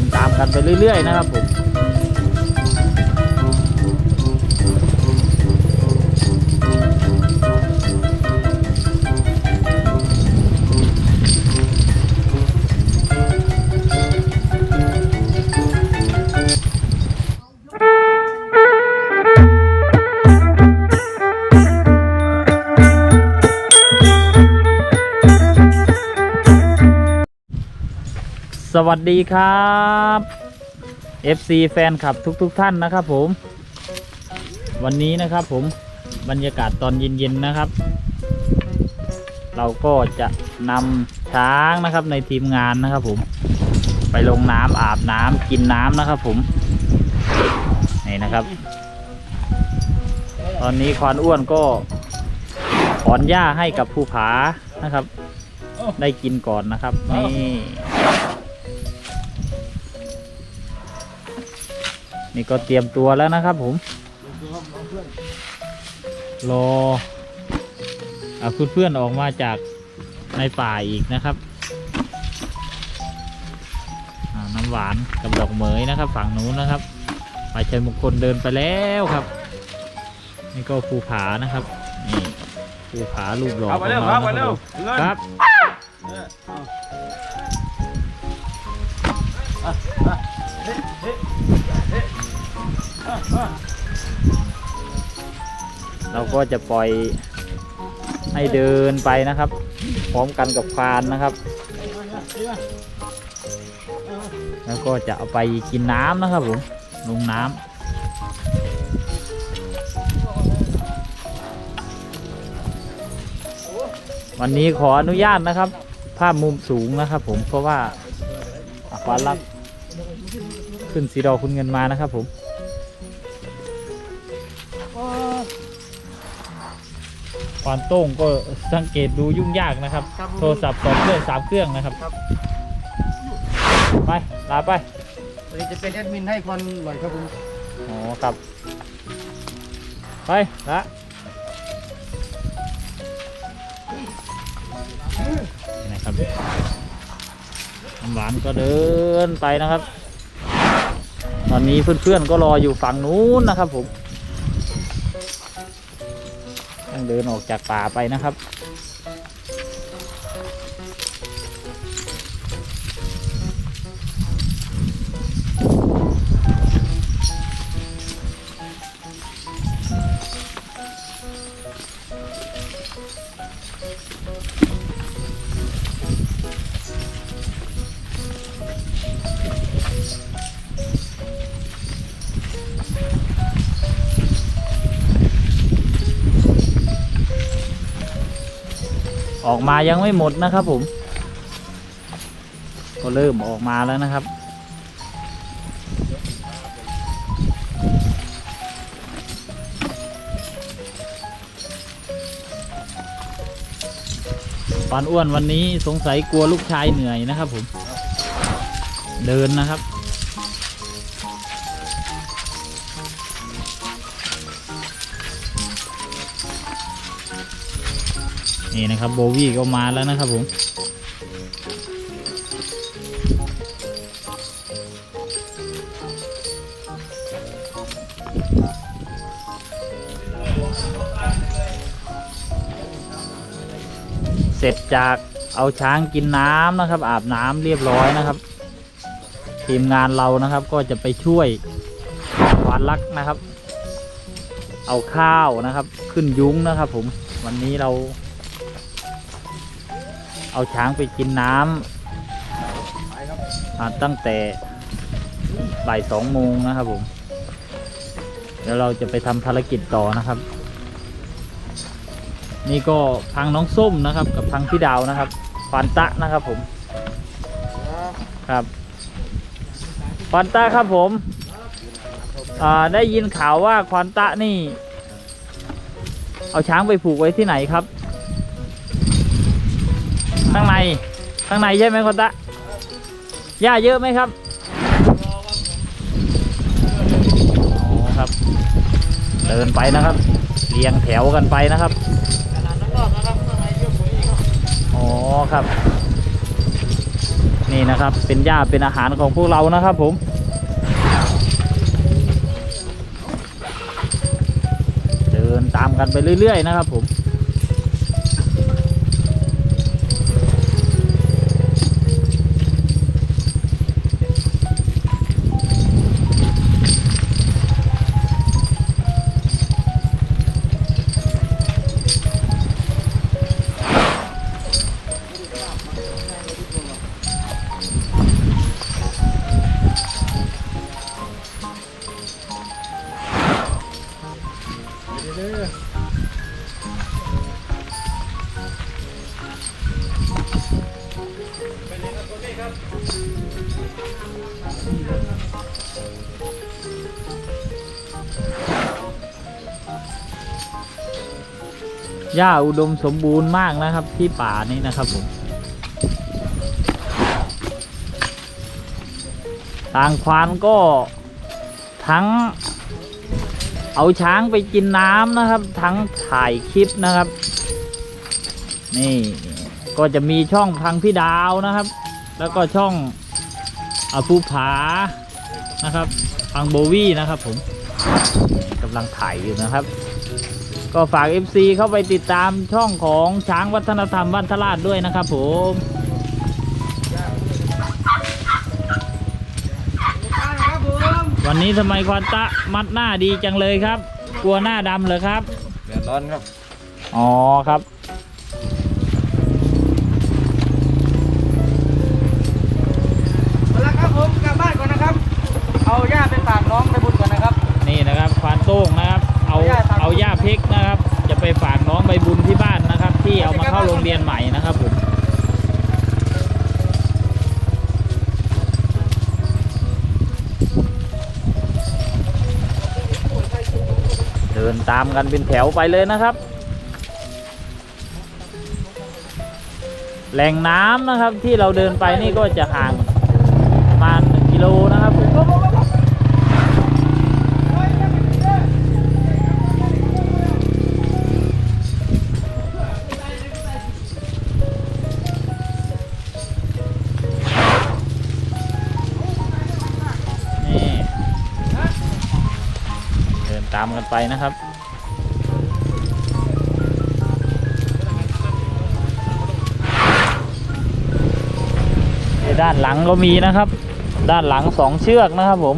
นตามกันไปเรื่อยๆนะครับผม สวัสดีครับ FC แฟนคลับทุกๆทท่านนะครับผม วันนี้นะครับผมบรรยากาศตอนเย็นๆนะครับ เราก็จะนำช้างนะครับในทีมงานนะครับผม ไปลงน้ำอาบน้ำกินน้ำนะครับผม นี่นะครับ ตอนนี้ควานอ้วนก็ถอนหญ้าให้กับภูผานะครับ ได้กินก่อนนะครับ นี่ นี่ก็เตรียมตัวแล้วนะครับผม รอเอาเพื่อนๆออกมาจากในป่าอีกนะครับอ่าน้ำหวานกับดอกเหมยนะครับ ฝั่งนู้นนะครับไปชัยมงคลเดินไปแล้วครับ นี่ก็ภูผานะครับนี่ภูผาลูกหล่อเอาขไปองเร็วเราครับ เราก็จะปล่อยให้เดินไปนะครับ พร้อมกันกับฟานนะครับ แล้วก็จะเอาไปกินน้ำนะครับผมลงน้ำวันนี้ขออนุญาตนะครับ ภาพมุมสูงนะครับผมเพราะว่าฟ้ารักขึ้นสีดอคุณเงินมานะครับผม ควานโต้งก็สังเกตดูยุ่งยากนะครับ โทรศัพท์สองเครื่องสามเครื่องนะครับ ไป ลาไปวันนี้จะเป็นแอดมินให้ควันลอยครับผมอ๋อครับ ไปละนี่นะครับน้ำหวานก็เดินไปนะครับ ตอนนี้เพื่อนๆก็รออยู่ฝั่งนู้นนะครับผม ต้องเดินออกจากป่าไปนะครับ ออกมายังไม่หมดนะครับผม ก็เริ่มออกมาแล้วนะครับ ปานอ้วนวันนี้สงสัยกลัวลูกชายเหนื่อยนะครับผม เดินนะครับ นี่นะครับโบวี่ก็มาแล้วนะครับผมเสร็จจากเอาช้างกินน้ำนะครับ อาบน้ำเรียบร้อยนะครับ ทีมงานเรานะครับก็จะไปช่วยควานลักนะครับ เอาข้าวนะครับ ขึ้นยุ้งนะครับ ผมวันนี้เรา เอาช้างไปกินน้ำตั้งแต่บ่ายสองโมงนะครับผม เดี๋ยวเราจะไปทำภารกิจต่อนะครับ นี่ก็พังน้องส้มนะครับ กับพังพี่ดาวนะครับควานตะนะครับผมครับควานตะครับผมได้ยินข่าวว่าควานตะนี่ เอาช้างไปผูกไว้ที่ไหนครับ ข้างในข้างในใช่ไหมคนตะหญ้าเยอะไหมครับอ๋อครับ เดินไปนะครับ เรียงแถวกันไปนะครับอ๋อครับ นี่นะครับ เป็นหญ้าเป็นอาหารของพวกเรานะครับผมเดินตามกันไปเรื่อย ๆ นะครับผม หญ้าอุดมสมบูรณ์มากนะครับ ที่ป่านี้นะครับผม ทางควานก็ทั้ง เอาช้างไปกินน้ำนะครับ ทั้งถ่ายคลิปนะครับ นี่ก็จะมีช่องพังพี่ดาวนะครับ แล้วก็ช่องอาภูผานะครับพังโบวี่นะครับผมกำลังถ่ายอยู่นะครับ ก็ฝาก FC เข้าไปติดตามช่องของช้างวัฒนธรรมวัฒราชด้วยนะครับผมครับผมวันนี้ทำไมควานตะมัดหน้าดีจังเลยครับ กลัวหน้าดำเหรอครับแดดร้อนครับ อ๋อครับ ตามกันเป็นแถวไปเลยนะครับ แหล่งน้ำนะครับที่เราเดินไปนี่ก็จะห่างประมาณ1กิโลนะครับเดินตามกันไปนะครับ ด้านหลังก็มีนะครับ ด้านหลังสองเชือกนะครับผม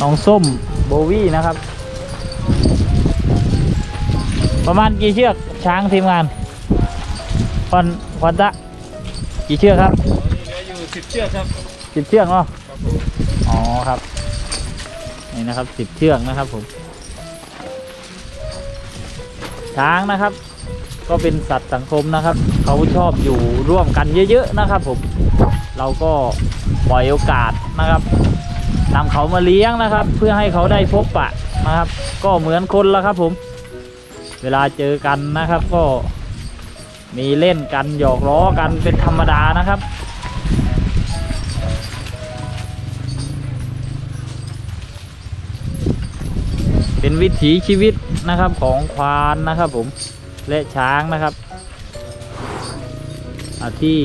น้องส้มโบวี่นะครับ ประมาณกี่เชือกช้างทีมงานคอนคอนตะกี่เชือกครับตอนนี้เหลืออยู่สิบเชือกครับสิบเชือกเนาะครับผมอ๋อครับนี่นะครับสิบเชือกนะครับผมช้างนะครับ ก็เป็นสัตว์สังคมนะครับ เขาชอบอยู่ร่วมกันเยอะๆนะครับผมเราก็ปล่อยโอกาสนะครับนำเขามาเลี้ยงนะครับ เพื่อให้เขาได้พบปะนะครับ ก็เหมือนคนละครับผม เวลาเจอกันนะครับก็มีเล่นกันหยอกล้อกันเป็นธรรมดานะครับเป็นวิถีชีวิตนะครับของควานนะครับผม และช้างนะครับที่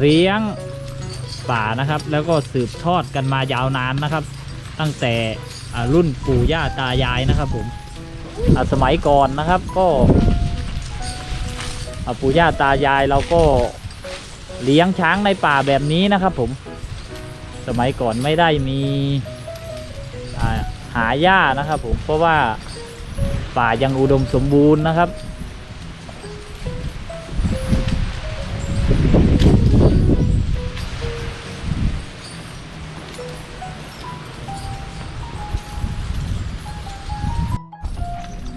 เลี้ยงป่านะครับ แล้วก็สืบทอดกันมายาวนานนะครับ ตั้งแต่รุ่นปู่ย่าตายายนะครับผมสมัยก่อนนะครับก็ปู่ย่าตายายเราก็เลี้ยงช้างในป่าแบบนี้นะครับผม สมัยก่อนไม่ได้มีหาหญ้านะครับผมเพราะว่า ป่ายังอุดมสมบูรณ์นะครับ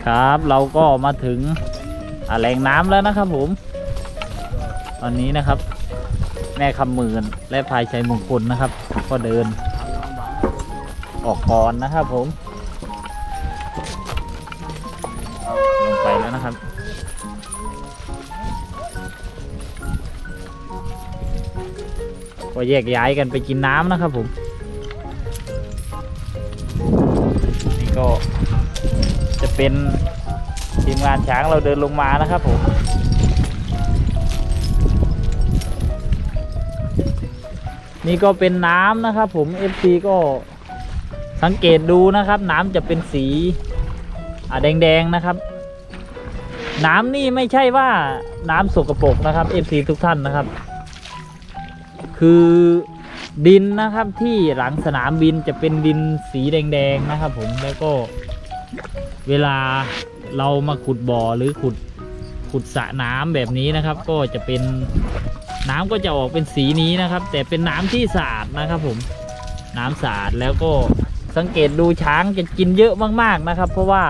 ครับเราก็มาถึงแหล่งน้ำแล้วนะครับผม ตอนนี้นะครับ แม่คำหมื่นและพายชัยมงคลนะครับ ก็เดินออกก่อนนะครับผม ก็แยกย้ายกันไปกินน้ำนะครับผม นี่ก็จะเป็นทีมงานช้างเราเดินลงมานะครับผมนี่ก็เป็นน้ำนะครับผม FC ก็สังเกตดูนะครับ น้ำจะเป็นสีอ่าแดงๆนะครับ น้ำนี่ไม่ใช่ว่าน้ำสกปรกนะครับ FC ทุกท่านนะครับ คือดินนะครับที่หลังสนามบินจะเป็นดินสีแดงๆนะครับ ผมแล้วก็เวลาเรามาขุดบ่อหรือขุดขุดสระน้ำแบบนี้นะครับ ก็จะเป็นน้ำก็จะออกเป็นสีนี้นะครับ แต่เป็นน้ำที่สะอาดนะครับ ผมน้ำสะอาดแล้วก็สังเกตดูช้างจะกินเยอะมากๆนะครับ เพราะว่า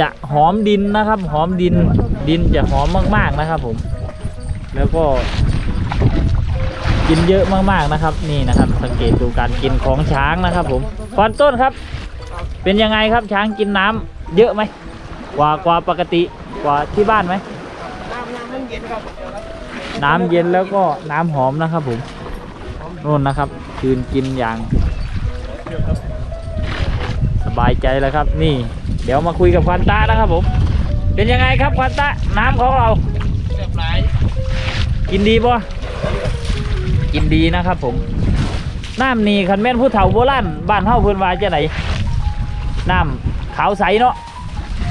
จะหอมดินนะครับ หอมดินดินจะหอมมากๆนะครับ ผม แล้วก็ กินเยอะมากๆนะครับ นี่นะครับ สังเกตดูการกินของช้างนะครับ ผมก่อนต้นครับ เป็นยังไงครับช้างกินน้ำเยอะไหมกว่ากว่าปกติกว่าที่บ้านไหมน้ำน้ำมันเย็นครับน้ำเย็นแล้วก็น้ำหอมนะครับผมนู่นนะครับ คืนกินอย่าง สบายใจแล้วครับ นี่ เดี๋ยวมาคุยกับควันตานะครับผม เป็นยังไงครับควันตาน้ำของเราเรียบร้อยกินดีบ่ กินดีนะครับผมน้ำนี่คันแม่นผู้เฒ่าโบราณบ้านเฮาเพิ่นว่าจะไหนน้ำขาวใสเนาะ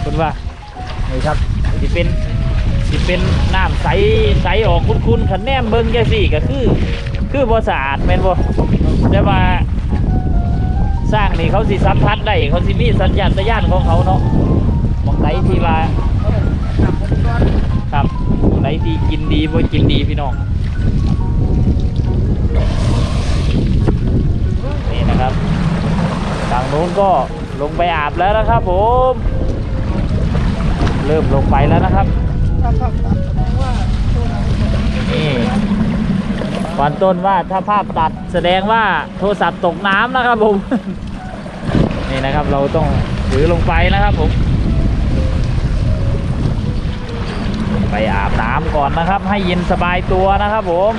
เพิ่นว่านี่ครับสิเป็นสิเป็นน้ำใสใสออกคุ้นๆคันแนมเบิ่งจังซี่ก็คือ คือบ่สะอาดแม่นบ่แต่ว่าสร้างนี่เขาสิสัมผัสได้เขาสิมีสัญญาณสัญญาณของเขาเนาะบางไหนที่ว่าน้ำผมอนครับไหนที่กินดีบ่กินดีพี่น้อง นู้นก็ลงไปอาบแล้วนะครับผม เริ่มลงไปแล้วนะครับนนี่ก่อนต้นว่าถ้าภาพตัดแสดงว่าโทรศัพท์ตกน้ำนะครับผม นี่นะครับเราต้องถือลงไปนะครับผม ไปอาบน้ำก่อนนะครับ ให้เย็นสบายตัวนะครับผม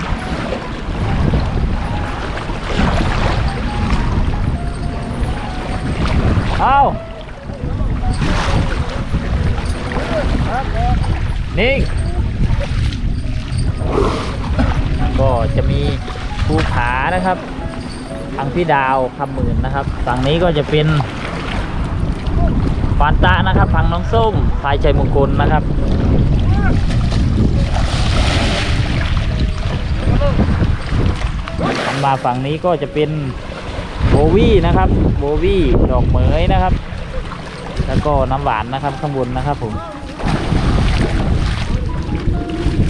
นิ่ง ก็จะมีภูผานะครับ ทางพี่ดาวคำหมื่นนะครับ ฝั่งนี้ก็จะเป็นฟานตะนะครับฝั่งน้องส้มพายชัยมงคลนะครับมาฝั่งนี้ก็จะเป็นโบวี่นะครับโบวี่ดอกเหมยนะครับ แล้วก็น้ำหวานนะครับข้างบนนะครับผม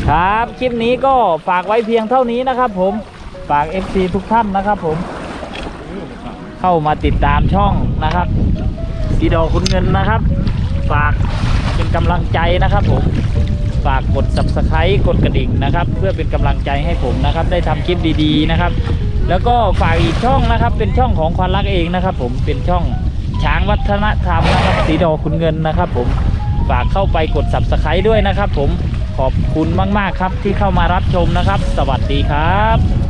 ครับ คลิปนี้ก็ฝากไว้เพียงเท่านี้นะครับผมฝาก FC ทุกท่านนะครับผม เข้ามาติดตามช่องนะครับสีดอคุณเงินนะครับ ฝากเป็นกำลังใจนะครับผมฝากกด subscribe กดกระดิ่งนะครับ เพื่อเป็นกำลังใจให้ผมนะครับ ได้ทำคลิปดีๆนะครับ แล้วก็ฝากอีกช่องนะครับ เป็นช่องของควันรักเองนะครับ ผมเป็นช่องช้างวัฒนธรรมนะครับสีดอคุณเงินนะครับ ผมฝากเข้าไปกด subscribe ด้วยนะครับ ผม ขอบคุณมาก ๆ ครับที่เข้ามารับชมนะครับ สวัสดีครับ